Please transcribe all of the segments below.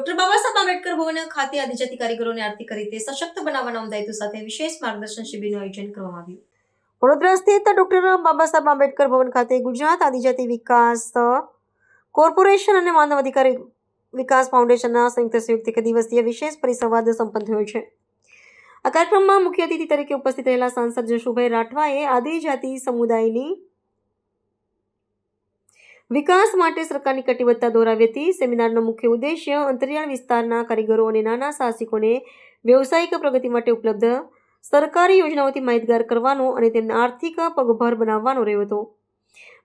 ભવન ખાતે આદિજાતિ કારીગરોને આર્થિક રીતે સશક્ત બનાવવાના ઉમદા સાથે વિશેષ માર્ગદર્શન શિબિરનું આયોજન કરવામાં આવ્યું. વડોદરા સ્થિત ડોક્ટર બાબા સાહેબ આંબેડકર ભવન ખાતે ગુજરાત આદિજાતિ વિકાસ કોર્પોરેશન અને માનવ અધિકારી વિકાસ ફાઉન્ડેશનના સંયુક્ત સંયુક્ત એક દિવસીય વિશેષ પરિસંવાદ સંપન્ન થયો છે. આ કાર્યક્રમમાં મુખ્ય અતિથિ તરીકે ઉપસ્થિત રહેલા સાંસદ જશુભાઈ રાઠવાએ આદિજાતિ સમુદાયની વિકાસ માટે સરકારની કટિબદ્ધતા દોહરાવી હતી. સેમિનારનો મુખ્ય ઉદ્દેશ્ય અંતરિયાળ વિસ્તારના કારીગરો અને નાના સાહસિકોને વ્યવસાયિક પ્રગતિ માટે ઉપલબ્ધ સરકારી યોજનાઓથી માહિતગાર કરવાનો અને તેમને આર્થિક પગભર બનાવવાનો રહ્યો હતો.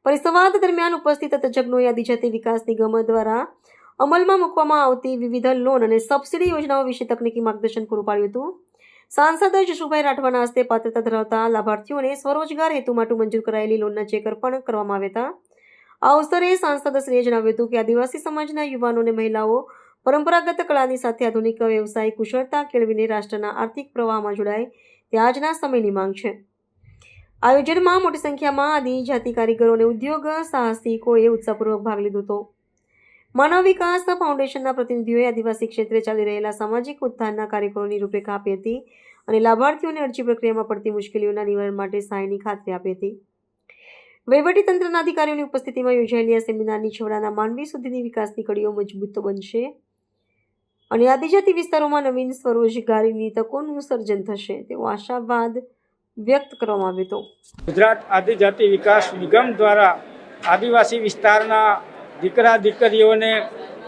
પરિસંવાદ દરમિયાન ઉપસ્થિત તજજ્ઞોએ આદિજાતિ વિકાસ નિગમ દ્વારા અમલમાં મૂકવામાં આવતી વિવિધ લોન અને સબસિડી યોજનાઓ વિશે તકનીકી માર્ગદર્શન પૂરું પાડ્યું હતું. સાંસદ જશુભાઈ રાઠવાના હસ્તે પાત્રતા ધરાવતા લાભાર્થીઓને સ્વરોજગાર હેતુ માટે મંજૂર કરાયેલી લોનના ચેક અર્પણ કરવામાં આવ્યા હતા. આ અવસરે સાંસદશ્રીએ જણાવ્યું હતું કે આદિવાસી સમાજના યુવાનો અને મહિલાઓ પરંપરાગત કળાની સાથે આધુનિક વ્યવસાય, કુશળતા કેળવીને રાષ્ટ્રના આર્થિક પ્રવાહમાં જોડાય તે આજના સમયની માંગ છે. આયોજનમાં મોટી સંખ્યામાં આદિજાતિ કારીગરો અને ઉદ્યોગ સાહસિકોએ ઉત્સાહપૂર્વક ભાગ લીધો હતો. માનવ વિકાસ ફાઉન્ડેશનના પ્રતિનિધિઓએ આદિવાસી ક્ષેત્રે ચાલી રહેલા સામાજિક ઉત્થાનના કાર્યક્રમોની રૂપરેખા આપી હતી અને લાભાર્થીઓને અરજી પ્રક્રિયામાં પડતી મુશ્કેલીઓના નિવારણ માટે સહાયની ખાતરી આપી હતી. વહીવટીતંત્રના અધિકારીઓની ઉપસ્થિતિમાં યોજાયેલી આ સેમિનારની છેવાડાના માનવી સુધીની વિકાસની કડીઓ મજબૂત બનશે. અને આદિજાતિ વિસ્તારોમાં નવીન સ્વરોજગારીની તકોનું સર્જન થશે તેવો આશાવાદ વ્યક્ત કરવામાં આવ્યો હતો. ગુજરાત આદિજાતિ વિકાસ નિગમ દ્વારા આદિવાસી વિસ્તારના દીકરા દીકરીઓને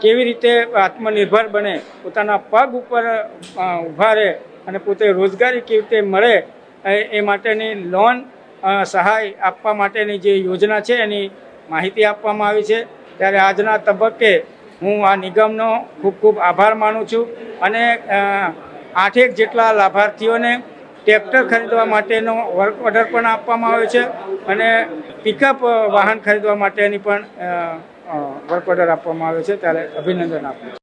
કેવી રીતે આત્મનિર્ભર બને, પોતાના પગ ઉપર ઊભા રહે અને પોતે રોજગારી કેવી રીતે મળે, એ માટેની લોન સહાય આપવા માટેની જે યોજના છે એની માહિતી આપવામાં આવી છે. ત્યારે આજના તબક્કે હું આ નિગમનો ખૂબ ખૂબ આભાર માનું છું અને આઠેક જેટલા લાભાર્થીઓને ટ્રેક્ટર ખરીદવા માટેનો વર્ક ઓર્ડર પણ આપવામાં આવ્યો છે અને પિકઅપ વાહન ખરીદવા માટેની પણ વર્ક ઓર્ડર આપવામાં આવ્યો છે. ત્યારે અભિનંદન આપું છું.